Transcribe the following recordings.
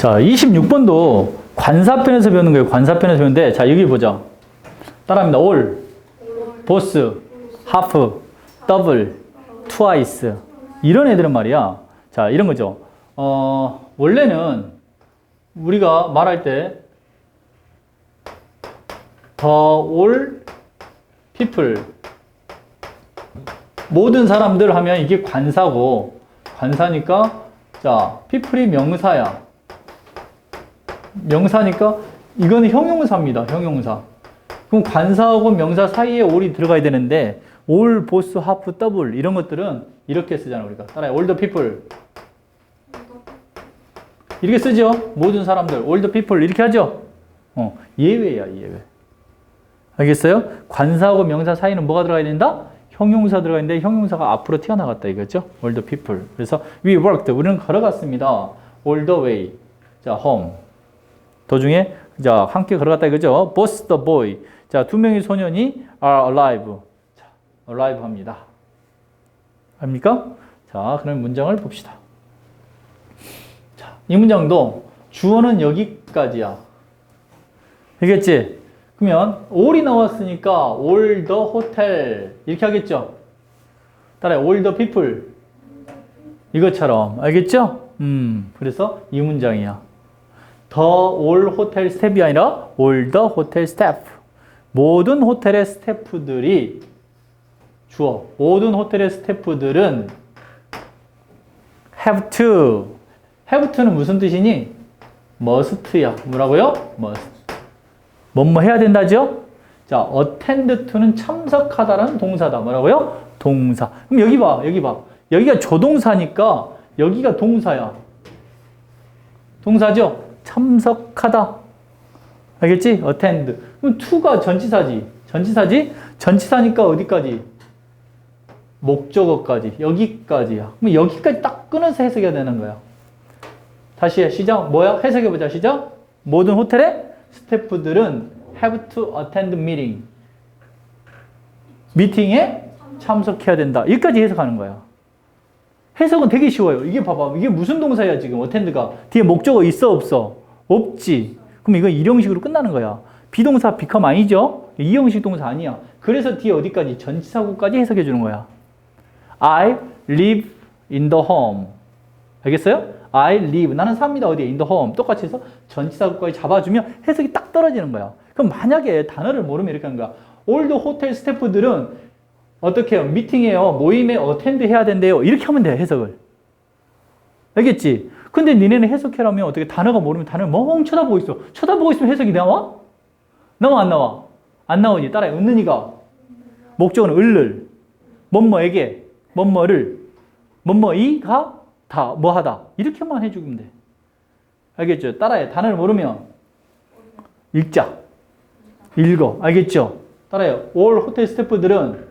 자, 26번도 관사편에서 배우는 거예요. 관사편에서 배우는데, 자, 여기 보자. 따라합니다. all, both, half, double, twice. 이런 애들은 말이야. 자, 이런 거죠. 어, 원래는 우리가 말할 때, all people. 모든 사람들 하면 이게 관사고, 관사니까, 자, people이 명사야. 명사니까 이거는 형용사입니다. 형용사. 그럼 관사하고 명사 사이에 all이 들어가야 되는데 all, both, half, double 이런 것들은 이렇게 쓰잖아 우리가. 따라해. the people. 이렇게 쓰죠. 모든 사람들. the people 이렇게 하죠. 어, 예외야 예외. 알겠어요? 관사하고 명사 사이는 뭐가 들어가야 된다? 형용사 들어가 있는데 형용사가 앞으로 튀어나갔다 이거죠. the people. 그래서 we worked. 우리는 걸어갔습니다. all the way. 자, home. 도중에 자 함께 걸어갔다 이거죠. Both the boy. 자, 두 명의 소년이 are alive. 자, alive 합니다. 압니까? 자, 그럼 문장을 봅시다. 자, 이 문장도 주어는 여기까지야. 알겠지? 그러면 all이 나왔으니까 all the hotel 이렇게 하겠죠? 따라해 all the people 이것처럼 알겠죠? 음, 그래서 이 문장이야. The all hotel staff이 아니라 all the hotel staff. 모든 호텔의 스태프들이 주어. 모든 호텔의 스태프들은 have to. have to는 무슨 뜻이니? must야. 뭐라고요? must. 뭐뭐 해야 된다죠? 자, attend to는 참석하다라는 동사다. 뭐라고요? 동사. 그럼 여기 봐. 여기 봐. 여기가 조동사니까 여기가 동사야. 동사죠? 참석하다. 알겠지? attend. 그럼 to가 전치사지. 전치사지? 전치사니까 어디까지? 목적어까지. 여기까지야. 그럼 여기까지 딱 끊어서 해석해야 되는 거야. 다시 해. 시작. 뭐야? 해석해보자. 시작. 모든 호텔의 스태프들은 have to attend meeting. 미팅에 참석해야 된다. 여기까지 해석하는 거야. 해석은 되게 쉬워요. 이게 봐봐. 이게 무슨 동사야, 지금, 어텐드가. 뒤에 목적어 있어, 없어? 없지. 그럼 이건 일형식으로 끝나는 거야. 비동사 become 아니죠? 이형식 동사 아니야. 그래서 뒤에 어디까지? 전치사구까지 해석해 주는 거야. I live in the home. 알겠어요? I live. 나는 삽니다. 어디에? in the home. 똑같이 해서 전치사구까지 잡아주면 해석이 딱 떨어지는 거야. 그럼 만약에 단어를 모르면 이렇게 하는 거야. the hotel 스태프들은 어떻게 해요? 미팅해요. 모임에 어텐드 해야 된대요. 이렇게 하면 돼, 해석을. 알겠지? 근데 니네는 해석해라면 어떻게 단어가 모르면 단어를 멍 쳐다보고 있어. 쳐다보고 있으면 해석이 나와? 나와, 안 나와? 안 나오니? 따라해. 은는이가. 목적어는 을를. 뭐뭐에게. 뭐뭐를. 뭐뭐이가 다. 뭐하다. 이렇게만 해주면 돼. 알겠죠? 따라해. 단어를 모르면 읽자. 읽어. 알겠죠? 따라해요. 올 호텔 스태프들은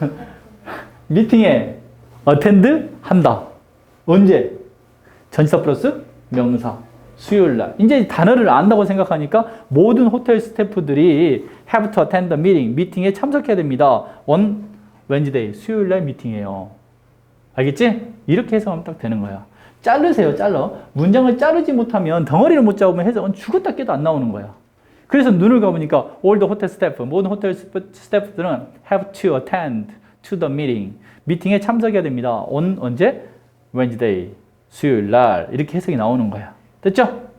미팅에 어텐드 한다. 언제? 전치사 플러스 명사. 수요일 날. 이제 단어를 안다고 생각하니까 모든 호텔 스태프들이 have to attend the meeting. 미팅에 참석해야 됩니다. on Wednesday. 수요일 날 미팅이에요. 알겠지? 이렇게 해석하면 딱 되는 거야. 자르세요, 잘라. 문장을 자르지 못하면 덩어리를 못 잡으면 해석은 죽었다 깨도 안 나오는 거야. 그래서 눈을 감으니까 all the hotel staff, 모든 호텔 스태프들은 have to attend to the meeting. 미팅에 참석해야 됩니다. on 언제? Wednesday. 수요일 날. 이렇게 해석이 나오는 거야. 됐죠?